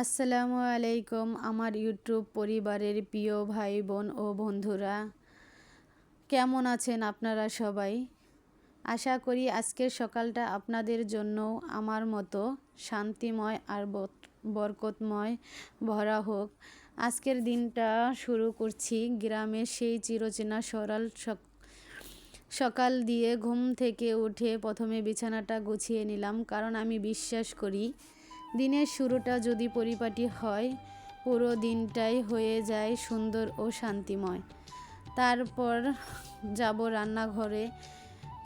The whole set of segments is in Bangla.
আসসালামু আলাইকুম আমার ইউটিউব পরিবারের প্রিয় ভাই বোন ও বন্ধুরা। কেমন আছেন আপনারা সবাই? আশা করি আজকের সকালটা আপনাদের জন্য আমার মতো শান্তিময় আর বরকতময় ভরা হোক। আজকের দিনটা শুরু করছি গ্রামের সেই চিরচেনা সরল সকাল দিয়ে ঘুম থেকে উঠে প্রথমে বিছানাটা গুছিয়ে নিলাম। কারণ আমি বিশ্বাস করি দিনের শুরুটা যদি পরিপাটি হয়, পুরো দিনটাই হয়ে যায় সুন্দর ও শান্তিময়। তারপর যাব রান্নাঘরে।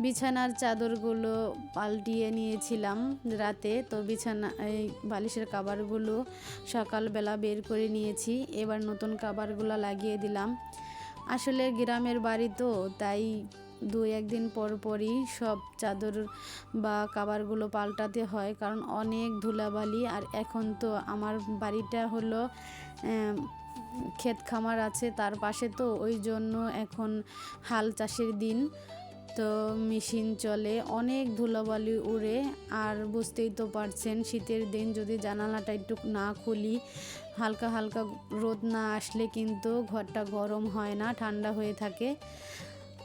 বিছানার চাদরগুলো পাল্টিয়ে নিয়েছিলাম রাতে, তো বিছানা, এই বালিশের কাবারগুলো সকালবেলা বের করে নিয়েছি। এবার নতুন কাবারগুলো লাগিয়ে দিলাম। আসলে গ্রামের বাড়ি তো, তাই দু একদিন পর পরই সব চাদর বা কাবারগুলো পাল্টাতে হয়, কারণ অনেক ধুলাবালি। আর এখন তো আমার বাড়িটা হলো ক্ষেত খামার আছে তার পাশে তো, ওই জন্য এখন হাল চাষের দিন। তো মেশিন চলে, অনেক ধুলাবালি উড়ে। আর বুঝতেই তো পারছেন, শীতের দিন যদি জানালাটা একটু না খুলি, হালকা হালকা রোদ না আসলে কিন্তু ঘরটা গরম হয় না, ঠান্ডা হয়ে থাকে।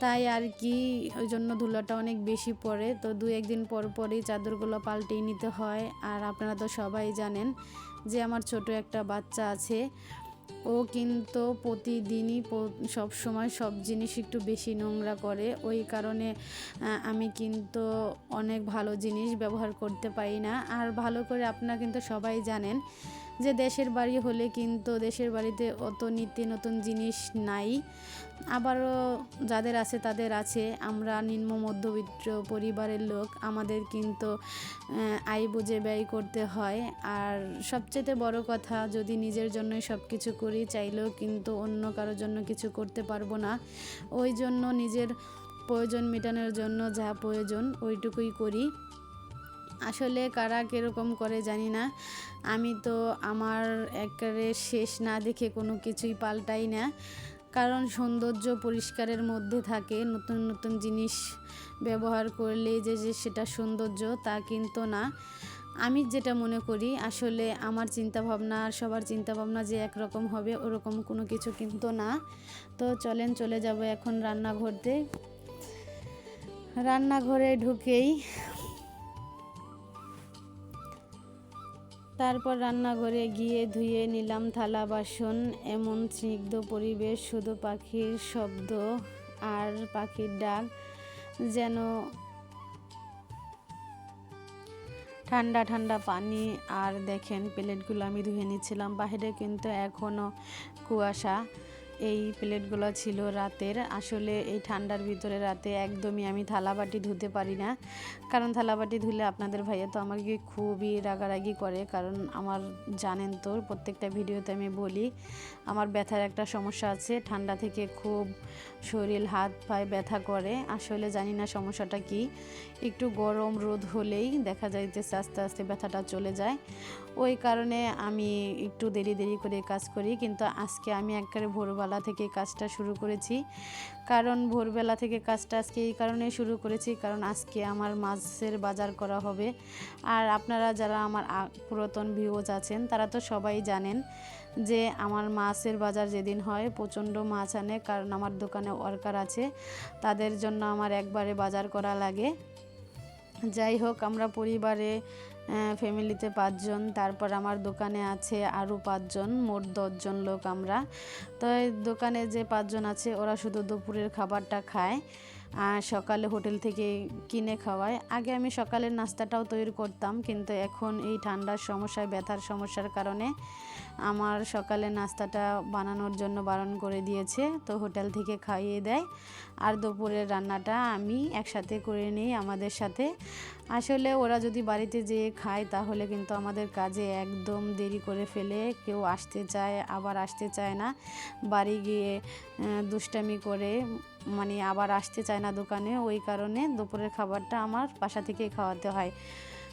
তাই আর কি, ওই জন্য ধুলাটা অনেক বেশি পড়ে। তো দু একদিন পর পরই চাদরগুলো পাল্টেই নিতে হয়। আর আপনারা তো সবাই জানেন যে আমার ছোট একটা বাচ্চা আছে। ও কিন্তু প্রতিদিনই সব সময় সব জিনিস একটু বেশি নোংরা করে। ওই কারণে আমি কিন্তু অনেক ভালো জিনিস ব্যবহার করতে পারি না। আর ভালো করে আপনারা কিন্তু সবাই জানেন যে দেশের বাড়ি হলে কিন্তু দেশের বাড়িতে অত নিত্য নতুন জিনিস নাই। আবারও যাদের আছে তাদের আছে। আমরা নিম্ন মধ্যবিত্ত পরিবারের লোক, আমাদের কিন্তু আয় বুঝে ব্যয় করতে হয়। আর সবচেয়ে বড় কথা, যদি নিজের জন্যই সব কিছু করি, চাইলেও কিন্তু অন্য কারোর জন্য কিছু করতে পারব না। ওই জন্য নিজের প্রয়োজন মেটানোর জন্য যা প্রয়োজন, ওইটুকুই করি। আসলে কারা কীরকম করে জানি না। আমি তো আমার একেবারে শেষ না দেখে কোনো কিছুই পাল্টাই না। কারণ সৌন্দর্য পরিষ্কারের মধ্যে থাকে, নতুন নতুন জিনিস ব্যবহার করলে যে যে সেটা সৌন্দর্য তা কিন্তু না। আমি যেটা মনে করি, আসলে আমার চিন্তা ভাবনা আর সবার চিন্তা ভাবনা যে একরকম হবে, ওরকম কোনো কিছু কিন্তু না। তো চলেন চলে যাব এখন রান্নাঘরতে। রান্নাঘরে ঢুকেই তারপর রান্নাঘরে গিয়ে ধুয়ে নিলাম থালা, বাসন। এমন স্নিগ্ধ পরিবেশ, শুধু পাখির শব্দ আর পাখির ডাক যেন ঠান্ডা ঠান্ডা পানি। আর দেখেন, প্লেটগুলো আমি ধুয়ে নিচ্ছিলাম। বাহিরে কিন্তু এখনও কুয়াশা। এই প্লেটগুলো ছিল রাতের। আসলে এই ঠান্ডার ভিতরে রাতে একদমই আমি থালাবাটি ধুতে পারি না। কারণ থালাবাটি ধুলে আপনাদের ভাইয়া তো আমাকে খুবই রাগারাগি করে। কারণ আমার জানেন তো, প্রত্যেকটা ভিডিওতে আমি বলি, আমার ব্যথার একটা সমস্যা আছে। ঠান্ডা থেকে খুব শরীর, হাত, পায়ে ব্যথা করে। আসলে জানি না সমস্যাটা কি। একটু গরম রোদ হলেই দেখা যাইতেছে আস্তে আস্তে ব্যথাটা চলে যায়। ওই কারণে আমি একটু দেরি দেরি করে কাজ করি। কিন্তু আজকে আমি একবারে ভোরবেলা থেকে কাজটা শুরু করেছি। কারণ ভোরবেলা থেকে কাজটা আজকে এই কারণে শুরু করেছি, কারণ আজকে আমার মাছের বাজার করা হবে। আর আপনারা যারা আমার পুরাতন ভিউজ আছেন, তারা তো সবাই জানেন যে আমার মাছের বাজার যেদিন হয়, প্রচণ্ড মাছ আনে, কারণ আমার দোকানে ওয়ার্কার আছে, তাদের জন্য আমার একবারে বাজার করা লাগে। যাই হোক, আমরা পরিবারে ফ্যামিলিতে পাঁচজন, তারপর আমার দোকানে আছে আরও পাঁচজন, মোট দশজন লোক আমরা। তো দোকানে যে পাঁচজন আছে, ওরা শুধু দুপুরের খাবারটা খায় আর সকালে হোটেল থেকে কিনে খাওয়ায়। আগে আমি সকালের নাস্তাটাও তৈরি করতাম, কিন্তু এখন এই ঠান্ডার সমস্যায়, ব্যথার সমস্যার কারণে আমার সকালে নাস্তাটা বানানোর জন্য বারণ করে দিয়েছে। তো হোটেল থেকে খাইয়ে দেয়। আর দুপুরের রান্নাটা আমি একসাথে করে নিই আমাদের সাথে। আসলে ওরা যদি বাড়িতে যেয়ে খায়, তাহলে কিন্তু আমাদের কাজে একদম দেরি করে ফেলে। কেউ আসতে চায়, আবার আসতে চায় না। বাড়ি গিয়ে দুষ্টামি করে মানে আবার আসতে চায় না দোকানে, ওই কারণে দুপুরের খাবারটা আমার বাসা থেকেই খাওয়াতে হয়।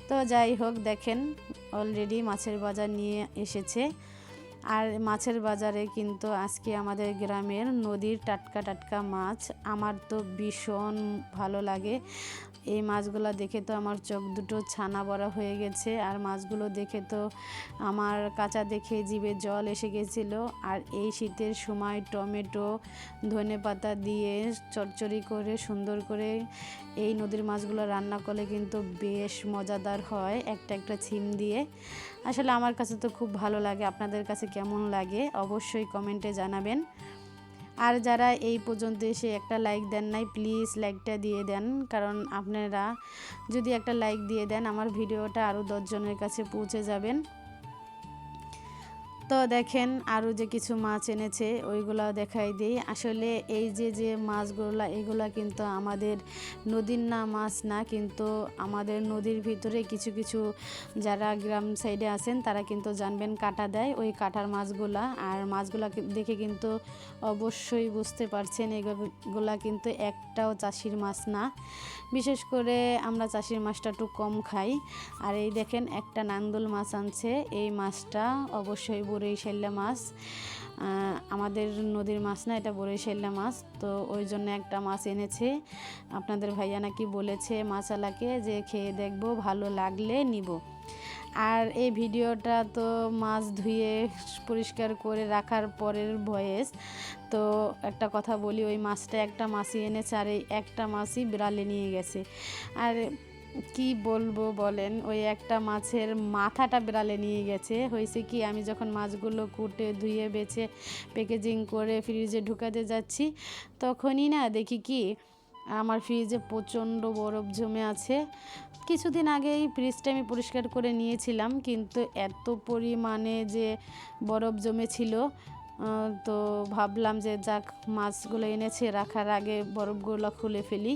তো যাই হোক, দেখেন অলরেডি মাছের বাজার নিয়ে এসেছে। আর মাছের বাজারে কিন্তু আজকে আমাদের গ্রামের নদীর টাটকা টাটকা মাছ। আমার তো ভীষণ ভালো লাগে। এই মাছগুলো দেখে তো আমার চোখ দুটো ছানা বড়া হয়ে গেছে। আর মাছগুলো দেখে তো আমার কাঁচা দেখে জিভে জল এসে গেছিল। আর এই শীতের সময় টমেটো, ধনে পাতা দিয়ে চচ্চড়ি করে সুন্দর করে এই নদীর মাছগুলো রান্না করলে কিন্তু বেশ মজাদার হয়। একটা একটা ছিম দিয়ে। আসলে আমার কাছে তো খুব ভালো লাগে। আপনাদের কাছে কেমন লাগে অবশ্যই কমেন্টে জানাবেন। আর যারা এই পর্যন্ত এসে একটা লাইক দেন নাই প্লিজ লাইকটা দিয়ে দেন। কারণ আপনারা যদি একটা লাইক দিয়ে দেন, আমার ভিডিওটা আরও দশজনের কাছে পৌঁছে যাবেন। তো দেখেন আরও যে কিছু মাছ এনেছে ওইগুলো দেখাই দিই। আসলে এই যে যে মাছগুলো, এগুলো কিন্তু আমাদের নদীর না মাছ না, কিন্তু আমাদের নদীর ভিতরে কিছু কিছু যারা গ্রাম সাইডে আছেন, তারা কিন্তু জানবেন কাটা দেয় ওই কাটার মাছগুলা। আর মাছগুলা দেখে কিন্তু অবশ্যই বুঝতে পারছেন, এগুলা কিন্তু একটাও চাষির মাছ না। বিশেষ করে আমরা চাষির মাছটা একটু কম খাই। আর এই দেখেন একটা নান্দুল মাছ আনছে, এই মাছটা অবশ্যই বরিশাল্লা মাছ। আমাদের নদীর মাছ না, এটা বরিশাল্লা মাছ। তো ওই জন্য একটা মাছ এনেছে। আপনাদের ভাইয়া নাকি বলেছে মাছালাকে যে খেয়ে দেখব, ভালো লাগলে নিব। আর এই ভিডিওটা তো মাছ ধুয়ে পরিষ্কার করে রাখার পরের ভয়েস তো একটা কথা বলি, ওই মাছটা একটা মাছই এনেছে আর এই একটা মাছই বিড়ালে নিয়ে গেছে। আর কি বলব বলেন, ওই একটা মাছের মাথাটা বেড়ালে নিয়ে গেছে। হয়েছে কি, আমি যখন মাছগুলো কুটে, ধুয়ে, বেছে প্যাকেজিং করে ফ্রিজে ঢুকাতে যাচ্ছি, তখনই না দেখি কি, আমার ফ্রিজে প্রচণ্ড বরফ জমে আছে। কিছুদিন আগেই ফ্রিজটা আমি পরিষ্কার করে নিয়েছিলাম, কিন্তু এত পরিমাণে যে বরফ জমেছিল তো ভাবলাম যে যাক, মাছগুলো এনেছে, রাখার আগে বরফগুলো খুলে ফেলি।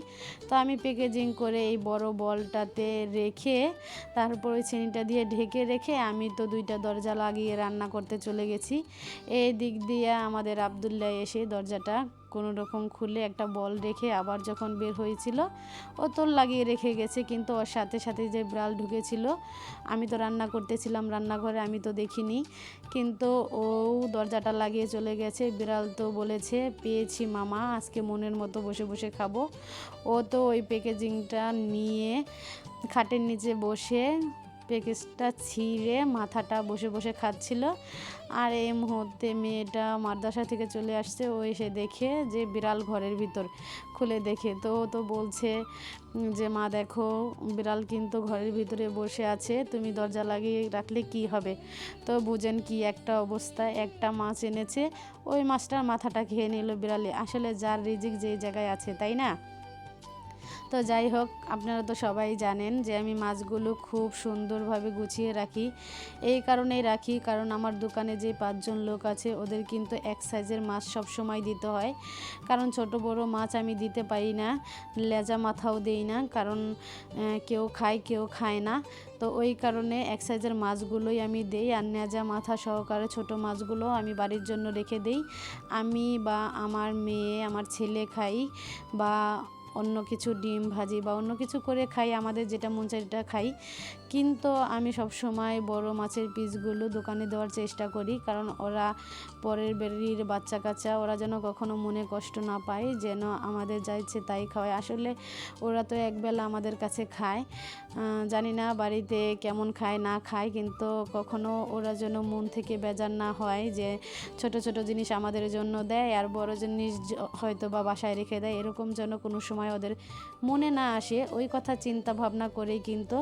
তো আমি প্যাকেজিং করে এই বড় বলটাতে রেখে, তারপর ওই চিনিটা দিয়ে ঢেকে রেখে আমি তো দুইটা দরজা লাগিয়ে রান্না করতে চলে গেছি। এই দিক দিয়ে আমাদের আবদুল্লাহ এসে দরজাটা কোনো রকম খুলে একটা বল রেখে আবার যখন বের হয়েছিল, ও তোর লাগিয়ে রেখে গেছে। কিন্তু ওর সাথে সাথে যে বিড়াল ঢুকেছিল, আমি তো রান্না করতেছিলাম রান্নাঘরে, আমি তো দেখিনি। কিন্তু ও দরজাটা লাগিয়ে চলে গেছে। বিড়াল তো বলেছে, পেয়েছি মামা, আজকে মনের মতো বসে বসে খাব। ও তো ওই প্যাকেজিংটা নিয়ে খাটের নিচে বসে প্যাকেজটা ছিঁড়ে মাথাটা বসে বসে খাচ্ছিল। আর এই মুহূর্তে মেয়েটা মাদ্রাসা থেকে চলে আসছে, ও এসে দেখে যে বিড়াল ঘরের ভিতর খুলে দেখে। তো তো বলছে যে মা, দেখো, বিড়াল কিন্তু ঘরের ভিতরে বসে আছে, তুমি দরজা লাগিয়ে রাখলে কি হবে? তো বুঝেন কি একটা অবস্থা, একটা মাছ এনেছে, ওই মাছটার মাথাটা খেয়ে নিল বিড়ালে। আসলে যার রিজিক যেই জায়গায় আছে, তাই না? তো যাই হোক, আপনারা তো সবাই জানেন যে আমি মাছগুলো খুব সুন্দরভাবে গুছিয়ে রাখি। এই কারণেই রাখি, কারণ আমার দোকানে যে পাঁচজন লোক আছে, ওদের কিন্তু এক সাইজের মাছ সব সময় দিতে হয়। কারণ ছোট বড় মাছ আমি দিতে পারি না, লেজা মাথাও দেই না, কারণ কেউ খায় কেউ খায় না। তো ওই কারণে এক সাইজের মাছগুলোই আমি দেই, আর নেজা মাথা সহকারে ছোট মাছগুলো আমি বাড়ির জন্য রেখে দেই। আমি বা আমার মেয়ে, আমার ছেলে খাই, বা অন্য কিছু ডিম ভাজি বা অন্য কিছু করে খাই, আমাদের যেটা মন চাই সেটা খাই। কিন্তু আমি সব সময় বড় মাছের পিসগুলো দোকানে দেওয়ার চেষ্টা করি, কারণ ওরা পরের বেরির বাচ্চা কাচ্চা, ওরা যেন কখনো মনে কষ্ট না পায়, যেন আমাদের যা ইচ্ছে তাই খাওয়ায়। আসলে ওরা তো একবেলা আমাদের কাছে খায়। জানি না বাড়িতে কেমন খায়, না খায়, কিন্তু কখনো ওরা যেন মন থেকে বেজার না হয় যে ছোট ছোট জিনিস আমাদের জন্য দেয় আর বড় জিনিস হয়তো বা বাসায় রেখে দেয়। এরকম যেন কোনো সময় ওদের মনে না আসে, ওই কথা চিন্তা ভাবনা করেই কিন্তু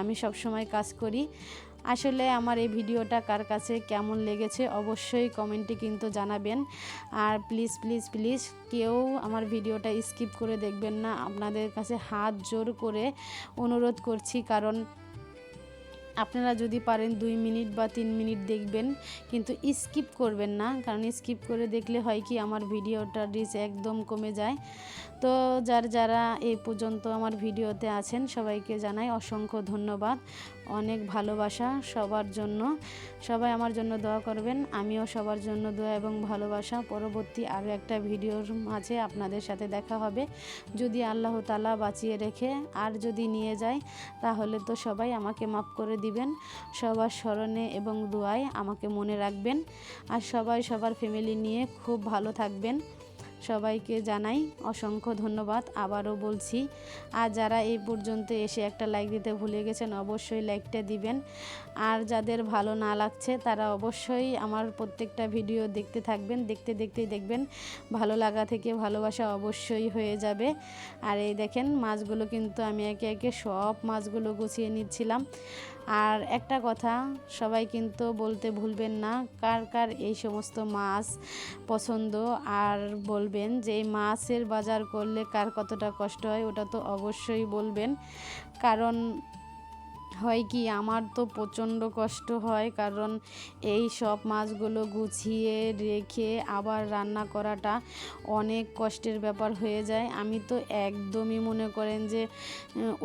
আমি সব সময় কাজ করি। আসলে আমার এই ভিডিওটা কার কাছে কেমন লেগেছে অবশ্যই কমেন্টে কিন্তু জানাবেন। আর প্লিজ প্লিজ প্লিজ কেউ আমার ভিডিওটা স্কিপ করে দেখবেন না। আপনাদের কাছে হাত জোর করে অনুরোধ করছি, কারণ আপনারা যদি পারেন দুই মিনিট বা তিন মিনিট দেখবেন, কিন্তু স্কিপ করবেন না, কারণ স্কিপ করে দেখলে হয় কি আমার ভিডিওটা রিচ একদম কমে যায়। তো যার যারা এই পর্যন্ত আমার ভিডিওতে আছেন, সবাইকে জানাই অসংখ্য ধন্যবাদ, অনেক ভালোবাসা সবার জন্য। সবাই আমার জন্য দোয়া করবেন, আমিও সবার জন্য দোয়া এবং ভালোবাসা। পরবর্তী আরও একটা ভিডিওর মাঝে আপনাদের সাথে দেখা হবে। যদি আল্লাহ তালা বাঁচিয়ে রেখে আর যদি নিয়ে যায়, তাহলে তো সবাই আমাকে মাফ করে দিবেন। সবার স্মরণে এবং দোয়ায় আমাকে মনে রাখবেন। আর সবাই সবার ফ্যামিলি নিয়ে খুব ভালো থাকবেন। সবাইকে জানাই অসংখ্য ধন্যবাদ। আবারও বলছি, আর যারা এই পর্যন্ত এসে একটা লাইক দিতে ভুলে গেছেন, অবশ্যই লাইকটা দিবেন। আর যাদের ভালো না লাগছে, তারা অবশ্যই আমার প্রত্যেকটা ভিডিও দেখতে থাকবেন। দেখতে দেখতেই দেখবেন, ভালো লাগা থেকে ভালোবাসা অবশ্যই হয়ে যাবে। আর এই দেখেন, মাছগুলো কিন্তু আমি একে একে সব মাছগুলো গুছিয়ে নিচ্ছিলাম। আর একটা কথা, সবাই কিন্তু বলতে ভুলবেন না, কার কার এই সমস্ত মাছ পছন্দ, আর বলবেন যে মাছের বাজার করলে কার কতটা কষ্ট হয় ওটা তো অবশ্যই বলবেন। কারণ হয় কি? আমার তো প্রচণ্ড কষ্ট হয় কারণ এই সব মাছগুলো গুছিয়ে রেখে আবার রান্না করাটা অনেক কষ্টের ব্যাপার হয়ে যায়। আমি তো একদমই মনে করেন যে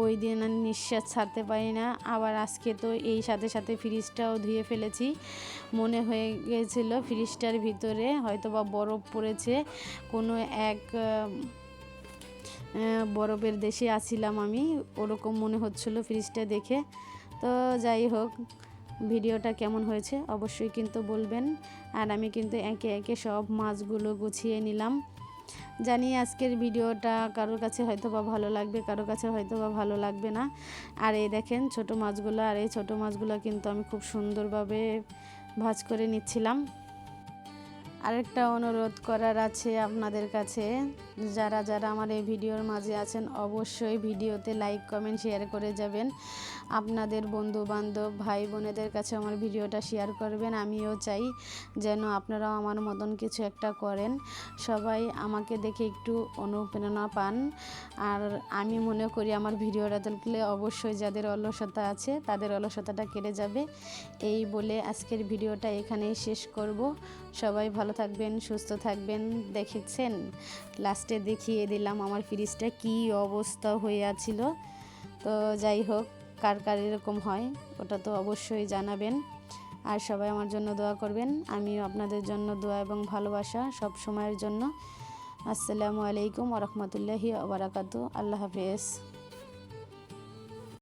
ওই দিন আর নিঃশ্বাস ছাড়তে পারি না। আবার আজকে তো এই সাথে সাথে ফ্রিজটাও ধুয়ে ফেলেছি। মনে হয়ে গেছিল ফ্রিজটার ভিতরে হয়তো বা বরফ পড়েছে। কোনো এক বরফের দেশে আছিলাম আমি, ওরকম মনে হচ্ছিল ফ্রিজটা দেখে। তো যাই হোক, ভিডিওটা কেমন হয়েছে অবশ্যই কিন্তু বলবেন। আর আমি কিন্তু একে একে সব মাছগুলো গুছিয়ে নিলাম। জানি আজকের ভিডিওটা কারোর কাছে হয়তো বা ভালো লাগবে, কারোর কাছে হয়তো বা ভালো লাগবে না। আর এই দেখেন ছোট মাছগুলো, আর এই ছোট মাছগুলো কিন্তু আমি খুব সুন্দরভাবে ভাজ করে নিচ্ছিলাম। আরেকটা অনুরোধ করার আছে আপনাদের কাছে। যারা যারা আমার এই ভিডিওর মাঝে আছেন, অবশ্যই ভিডিওতে লাইক কমেন্ট শেয়ার করে যাবেন। আপনাদের বন্ধু বান্ধব ভাই বোনেদের কাছে আমার ভিডিওটা শেয়ার করবেন। আমিও চাই যেন আপনারাও আমার মতন কিছু একটা করেন। সবাই আমাকে দেখে একটু অনুপ্রেরণা পান। আর আমি মনে করি আমার ভিডিওটা দেখলে অবশ্যই যাদের অলসতা আছে, তাদের অলসতাটা কেটে যাবে। এই বলে আজকের ভিডিওটা এখানেই শেষ করব। সবাই ভালো থাকবেন, সুস্থ থাকবেন। দেখেছেন? লাস্টে দেখিয়ে দিলাম, আমার ফ্রিজটা কি অবস্থা হয়ে আছিল। তো যাই হোক, কার কার এরকম হয়, ওটা তো অবশ্যই জানাবেন। আর সবাই আমার জন্য দোয়া করবেন, আমিও আপনাদের জন্য দোয়া এবং ভালোবাসা সব সময়ের জন্য। আসসালামু আলাইকুম ওরহমতুল্লাহি আবরাকাতু আল্লাহ হাফেজ।